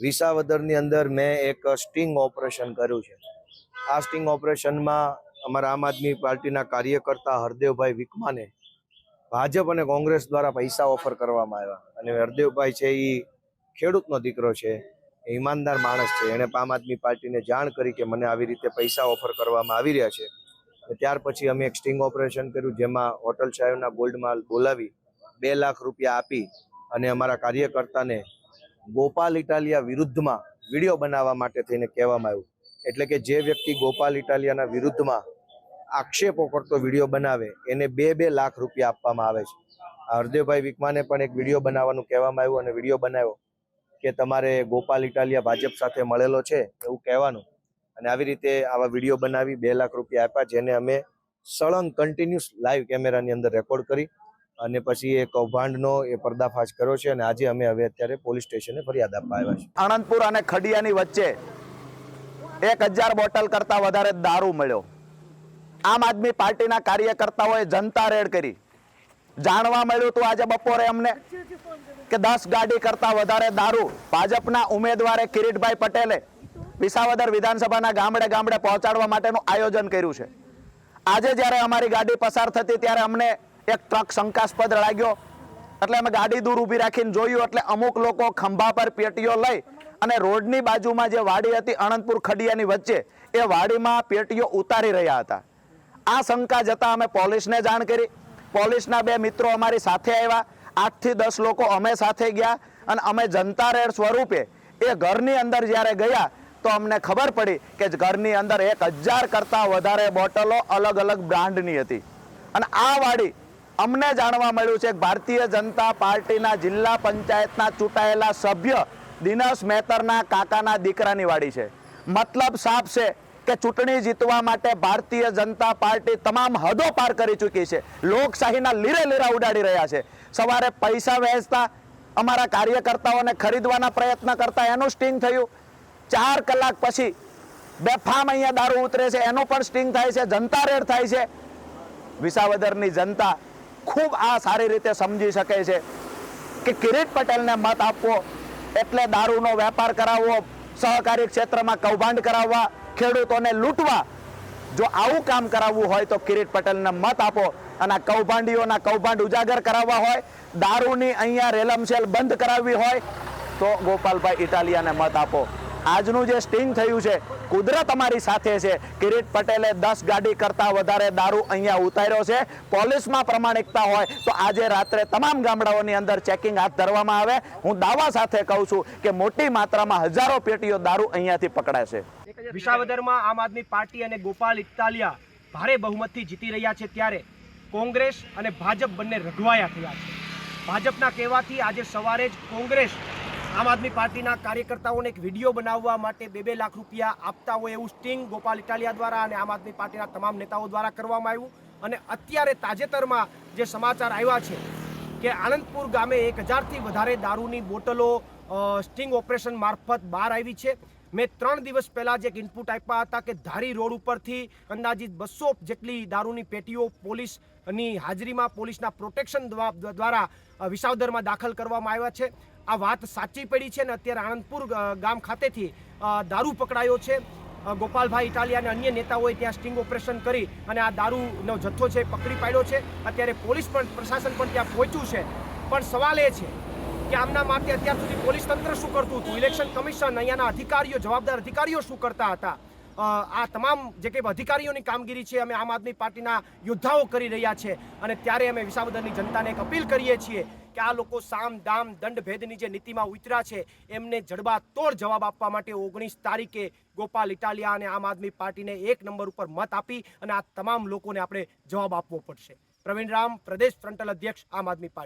વિસાવદરની અંદર મેં એક સ્ટિંગ ઓપરેશન કર્યું છે. આ સ્ટિંગ ઓપરેશનમાં અમારા આમ આદમી પાર્ટીના કાર્યકર્તા હરદેવભાઈ વિકમાને ભાજપ અને કોંગ્રેસ દ્વારા પૈસા ઓફર કરવામાં આવ્યા. અને હરદેવભાઈ છે એ ખેડૂતનો દીકરો છે, એ ઈમાનદાર માણસ છે. એણે આમ આદમી પાર્ટીને જાણ કરી કે મને આવી રીતે પૈસા ઓફર કરવામાં આવી રહ્યા છે. ત્યાર પછી અમે એક સ્ટિંગ ઓપરેશન કર્યું જેમાં હોટલ સાહેબના ગોલ્ડમાલ બોલાવી બે લાખ રૂપિયા આપી અને અમારા કાર્યકર્તાને ગોપાલ ઇટાલિયા વિરુદ્ધમાં વીડિયો બનાવવા માટે થઈને કહેવામાં આવ્યું. એટલે કે જે વ્યક્તિ ગોપાલ ઇટાલિયાના વિરુદ્ધમાં આક્ષેપો કરતો વીડિયો બનાવે, એને બે બે લાખ રૂપિયા આપવામાં આવે છે. હરદેવભાઈ વિકમાને પણ એક વીડિયો બનાવવાનું કહેવામાં આવ્યું અને વીડિયો બનાવ્યો કે તમારે ગોપાલ ઇટાલિયા ભાજપ સાથે મળેલો છે એવું કહેવાનું. અને આવી રીતે આવા વીડિયો બનાવી બે લાખ રૂપિયા આપ્યા, જેને અમે સળંગ કન્ટિન્યુઅસ લાઈવ કેમેરાની અંદર રેકોર્ડ કરી અને પછી એ કૌભાંડનો એ પર્દાફાશ કર્યો છે અને આજે અમે હવે અત્યારે પોલીસ સ્ટેશને ફરિયાદ આપવા આવ્યા છે આણંદપુર અને ખડિયાની વચ્ચે એક હજાર બોટલ કરતા વધારે દારૂ મળ્યો. આમ આદમી પાર્ટીના કાર્યકર્તાઓએ જનતા રેડ કરી. જાણવા મળ્યું હતું આજે બપોરે અમને કે દસ ગાડી કરતા વધારે દારૂ ભાજપના ઉમેદવારે કિરીટભાઈ પટેલે વિસાવદર વિધાનસભાના ગામડે ગામડે પહોંચાડવા માટેનું આયોજન કર્યું છે. આજે જ્યારે અમારી ગાડી પસાર થતી, ત્યારે અમને એક ટ્રક શંકાસ્પદ લાગ્યો એટલે અમે ગાડી દૂર ઊભી રાખીને જોયું, એટલે અમુક લોકો ખંભા પર પેટીઓ લઈ અને રોડની બાજુમાં જે વાડી હતી, અનંતપુર ખડિયાની વચ્ચે, એ વાડીમાં પેટીઓ ઉતારી રહ્યા હતા. આ શંકા જતાં અમે પોલીસને જાણ કરી. પોલીસના બે મિત્રો અમારી સાથે આવ્યા. આઠથી દસ લોકો અમે સાથે ગયા અને અમે જનતા રેડ સ્વરૂપે એ ઘરની અંદર જ્યારે ગયા, તો અમને ખબર પડી કે ઘરની અંદર એક હજાર કરતાં વધારે બોટલો અલગ અલગ બ્રાન્ડની હતી. અને આ વાડી અમને જાણવા મળ્યું છે કે ભારતીય જનતા પાર્ટીના જિલ્લા પંચાયતના ચૂંટાયેલા સભ્ય દિનેશ મહેતરના કાકાના દીકરાની વાડી છે. મતલબ સાફ છે કે ચૂંટણી જીતવા માટે ભારતીય જનતા પાર્ટી તમામ હદો પાર કરી ચૂકી છે. લોકશાહીના લીરે લીરા ઉડાડી રહ્યા છે. સવારે પૈસા વહેંચતા અમારા કાર્યકર્તાઓને ખરીદવાના પ્રયત્ન કરતા એનું સ્ટિંગ થયું. ચાર કલાક પછી બેફામ અહીંયા દારૂ ઉતરે છે, એનું પણ સ્ટિંગ થાય છે, જનતા રેડ થાય છે. વિસાવદરની જનતા ખૂબ આ સારી રીતે સમજી શકે છે કે કિરીટ પટેલને મત આપવો એટલે દારૂનો વેપાર કરાવવો, સહકારી ક્ષેત્રમાં કૌભાંડ કરાવવા, ખેડૂતોને લૂંટવા, જો આવું કામ કરાવવું હોય તો કિરીટ પટેલને મત આપો અને કૌભાંડીઓના કૌભાંડ ઉજાગર કરાવવા હોય, દારૂની અહીંયા રેલમસેલ બંધ કરાવવી હોય તો ગોપાલભાઈ ઇટાલિયાને મત આપો. આજનું જે સ્ટિંગ થયું છે, કુદરત અમારી સાથે છે. કિરીટ પટેલે દસ ગાડી કરતા વધારે દારૂ અહીંયા ઉતાર્યો છે. પોલીસમાં પ્રમાણિકતા હોય તો આજે રાત્રે તમામ ગામડાઓની અંદર ચેકિંગ હાથ ધરવામાં આવે. હું દાવા સાથે કહું છું કે મોટી માત્રામાં હજારો પેટીઓ દારૂ અહીંયાથી પકડાશે વિસાવદરમાં આમ આદમી પાર્ટી અને ગોપાલ ઇટાલિયા ભારે બહુમતથી જીતી રહ્યા છે ત્યારે કોંગ્રેસ અને ભાજપ બંને રઘવાયા થયા છે. ભાજપના કહેવાથી આજે સવારે જ કોંગ્રેસ આમ આદમી પાર્ટીના કાર્યકર્તાઓને એક વીડિયો બનાવવા માટે બે બે લાખ રૂપિયા આપતા હોય એવું સ્ટિંગ ગોપાલ ઇટાલિયા દ્વારા અને આમ આદમી પાર્ટીના તમામ નેતાઓ દ્વારા કરવામાં આવ્યું અને અત્યારે તાજેતરમાં જે સમાચાર આવ્યા છે કે આનંદપુર ગામે એક હજારથી વધારે દારૂની બોટલો સ્ટિંગ ઓપરેશન મારફત બહાર આવી છે. મેં ત્રણ દિવસ પહેલાં જે એક ઇનપુટ આપ્યા હતા કે ધારી રોડ ઉપરથી અંદાજિત બસો જેટલી દારૂની પેટીઓ પોલીસની હાજરીમાં પોલીસના પ્રોટેક્શન દ્વા- દ્વારા વિસાવદરમાં દાખલ કરવામાં આવ્યા છે. આ વાત સાચી પડી છે ને અત્યારે આનંદપુર ગામ ખાતેથી દારૂ પકડાયો છે. ગોપાલભાઈ ઇટાલિયા અને અન્ય નેતાઓએ ત્યાં સ્ટિંગ ઓપરેશન કરી અને આ દારૂનો જથ્થો છે પકડી પાડ્યો છે. અત્યારે પોલીસ પણ, પ્રશાસન પણ ત્યાં પહોંચ્યું છે. પણ સવાલ એ છે કે આમના માટે અત્યાર સુધી પોલીસ તંત્ર શું કરતું હતું? ઇલેક્શન કમિશન અહીંયાના અધિકારીઓ, જવાબદાર અધિકારીઓ શું કરતા હતા? આ તમામ જે કંઈ અધિકારીઓની કામગીરી છે, અમે આમ આદમી પાર્ટીના યોદ્ધાઓ કરી રહ્યા છે. અને ત્યારે અમે વિસાવદરની જનતાને એક અપીલ કરીએ છીએ કે આ લોકો સામ દામ દંડ ભેદની જે નીતિમાં ઉતર્યા છે, એમને જડબા તોડ જવાબ આપવા માટે ઓગણીસ તારીખે ગોપાલ ઇટાલિયા અને આમ આદમી પાર્ટીને એક નંબર ઉપર મત આપી અને આ તમામ લોકોને આપણે જવાબ આપવો પડશે. પ્રવીણ રામ પ્રદેશ ફ્રન્ટલ અધ્યક્ષ, આમ આદમી પાર્ટી.